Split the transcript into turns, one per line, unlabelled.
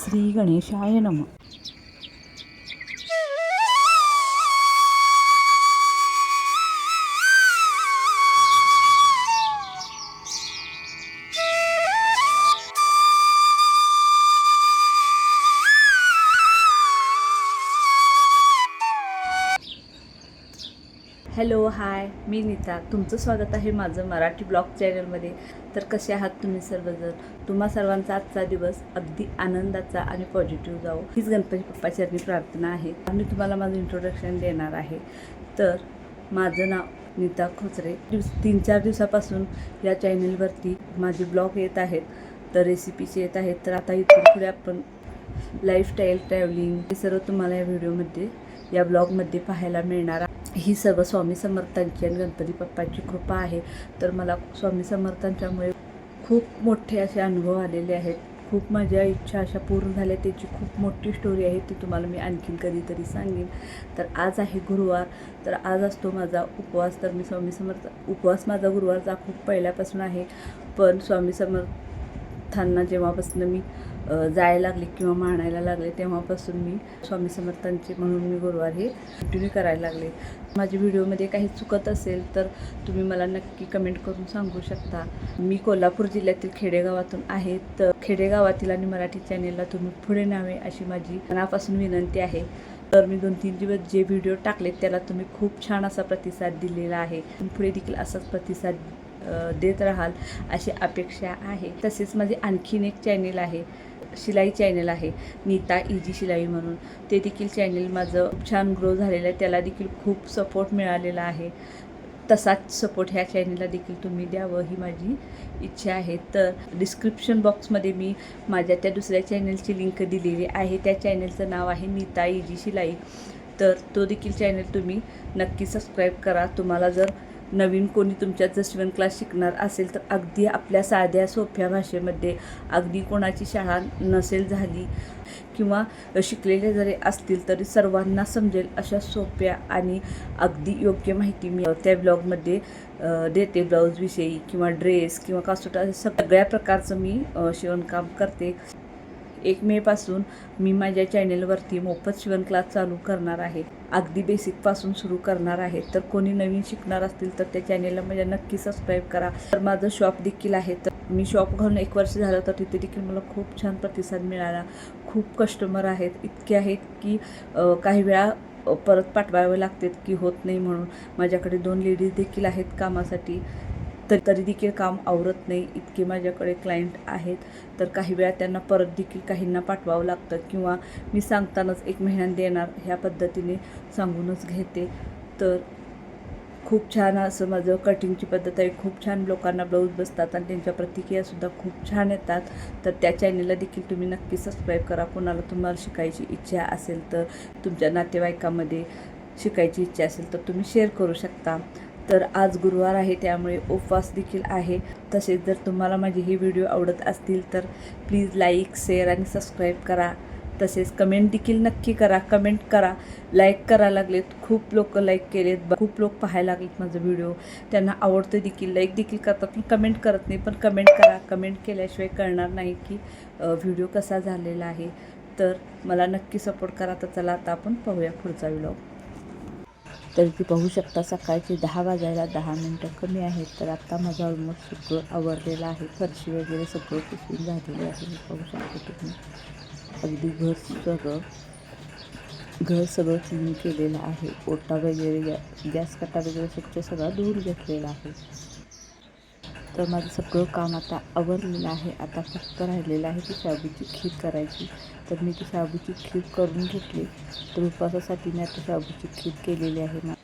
శ్రీ గణేశాయ నమ. Hello hi मी नीता. तुमचं स्वागत आहे माझं मराठी ब्लॉग चॅनलमध्ये. तर कसे आहात तुम्ही सर्वजण? तुम्हा सर्वांचा आजचा दिवस अगदी आनंदाचा आणि पॉझिटिव्ह जावो. हीच गणपती बाप्पाचरणी प्रार्थना आहे. आणि तुम्हाला माझं इंट्रोडक्शन देणार आहे. तर माझं नाव नीता खोचरे. दिवस तीन चार दिवसापासून या चॅनलवरती माझे ब्लॉग येत आहेत तर रेसिपीचे येत आहेत. तर आता इथून पुढे आपण लाईफस्टाईल ट्रॅव्हलिंग हे सर्व तुम्हाला या व्हिडिओमध्ये या ब्लॉगमध्ये पाहायला मिळणार आहे. ही सर्व स्वामी समर्थांची आणि गणपती बाप्पाची कृपा आहे. तर मला स्वामी समर्थांच्यामुळे खूप मोठे असे अनुभव आलेले आहेत. खूप माझ्या इच्छा अशा पूर्ण झाल्या. त्याची खूप मोठी स्टोरी आहे. ती तुम्हाला मी आणखीन कधीतरी सांगेन. तर आज आहे गुरुवार. तर आज असतो माझा उपवास. तर मी स्वामी समर्थ उपवास माझा गुरुवारचा खूप पहिल्यापासून आहे. पण स्वामी समर्थांना जेव्हापासून मी जायला लागले किंवा म्हणायला लागले तेव्हापासून मी स्वामी समर्थांचे म्हणून मी गुरुवार हे कंटिन्यू करायला लागले. माझ्या व्हिडिओमध्ये काही चुकत असेल तर तुम्ही मला नक्की कमेंट करून सांगू शकता. मी कोल्हापूर जिल्ह्यातील खेडेगावातून आहे तर खेडेगावातील आणि मराठी चॅनेलला तुम्ही पुढे न्यावे अशी माझी मनापासून विनंती आहे. तर मी दोन तीन दिवस जे व्हिडिओ टाकलेत त्याला तुम्ही खूप छान असा प्रतिसाद दिलेला आहे. पुढे देखील असाच प्रतिसाद देत राहाल अशी अपेक्षा आहे. तसेच माझे आणखीन एक चॅनेल आहे. शिलाई चॅनल आहे नीता इजी शिलाई म्हणून. ते देखील चॅनल माझं खूप छान ग्रो झालेलं आहे. त्याला देखील खूप सपोर्ट मिळालेला आहे. तसाच सपोर्ट ह्या चॅनलला देखील तुम्ही द्यावं ही माझी इच्छा आहे. तर डिस्क्रिप्शन बॉक्समध्ये मी माझ्या त्या दुसऱ्या चॅनलची लिंक दिलेली आहे. त्या चॅनलचं नाव आहे नीता इजी शिलाई. तर तो देखील चॅनल तुम्ही नक्की सबस्क्राईब करा. तुम्हाला जर नवीन कोणी तुमच्यात जर शिवण क्लास शिकणार असेल तर अगदी आपल्या साध्या सोप्या भाषेमध्ये अगदी कोणाची शाळा नसेल झाली किंवा शिकलेले जरी असतील तरी सर्वांना समजेल अशा सोप्या आणि अगदी योग्य माहिती मी त्या ब्लॉगमध्ये देते. ब्लाऊजविषयी किंवा ड्रेस किंवा कासोटा सगळ्या प्रकारचं मी शिवणकाम करते. एक मेपासून मी माझ्या चॅनेलवरती मोफत शिवण क्लास चालू करणार आहे. अगदी बेसिकपासून सुरू करणार आहे. तर कोणी नवीन शिकणार असतील तर त्या चॅनेलला माझ्या नक्की सबस्क्राईब करा. तर माझं शॉप देखील आहे. तर मी शॉप घालून एक वर्ष झालं तर तिथे देखील मला खूप छान प्रतिसाद मिळाला. खूप कस्टमर आहेत. इतके आहेत की काही वेळा परत पाठवावे लागतात की होत नाही म्हणून. माझ्याकडे दोन लेडीज देखील आहेत कामासाठी. तर तरी देखील काम आवरत नाही इतके माझ्याकडे क्लायंट आहेत. तर काही वेळा त्यांना परत देखील काहींना पाठवावं लागतं किंवा मी सांगतानाच एक महिन्यात देणार ह्या पद्धतीने सांगूनच घेते. तर खूप छान असं माझं कटिंगची पद्धत आहे. खूप छान लोकांना ब्लाऊज बसतात आणि त्यांच्या प्रतिक्रियासुद्धा खूप छान येतात. तर त्या चॅनेलला देखील तुम्ही नक्की सबस्क्राईब करा. कोणाला तुम्हाला शिकायची इच्छा असेल तर तुमच्या नातेवाईकामध्ये शिकायची इच्छा असेल तर तुम्ही शेअर करू शकता. तर आज गुरुवार आहे त्यामुळे उपवास देखील आहे. तसेच जर तुम्हाला माझे हे व्हिडिओ आवडत असतील तर प्लीज लाईक शेअर आणि सबस्क्राईब करा. तसेच कमेंट देखील नक्की करा. कमेंट करा. लाईक करा लागलेत. खूप लोक लाईक केलेत. खूप लोक पाहायला लागलेत माझं व्हिडिओ. त्यांना आवडतो देखील. लाईक देखील करतात. पण कमेंट करत नाही. पण कमेंट करा. कमेंट केल्याशिवाय कळणार नाही की व्हिडिओ कसा झालेला आहे. तर मला नक्की सपोर्ट करा. तर चला आता आपण पाहूया पुढचा व्हिडिओ तर ती पाहू शकता सकाळचे दहा वाजायला दहा मिनटं कमी आहेत. तर आत्ता माझा ऑलमोस्ट सगळं आवरलेलं आहे. फरशी वगैरे सगळं पुसून झालेलं आहे. पाहू शकता तुम्ही. अगदी घर सगळं घर सगळं क्लीन केलेलं आहे. ओटा वगैरे गॅ गॅस कटा वगैरे स्वच्छ सगळा धुवून घेतलेला आहे. तर माझं सगळं काम आता आवरलेलं आहे. आता फक्त राहिलेलं आहे ती शाबूची खीर करायची. तर मी ती शाबूची खीर करून घेतली. तर उपवासासाठी मी आता शाबूची खीर केलेली आहे. ना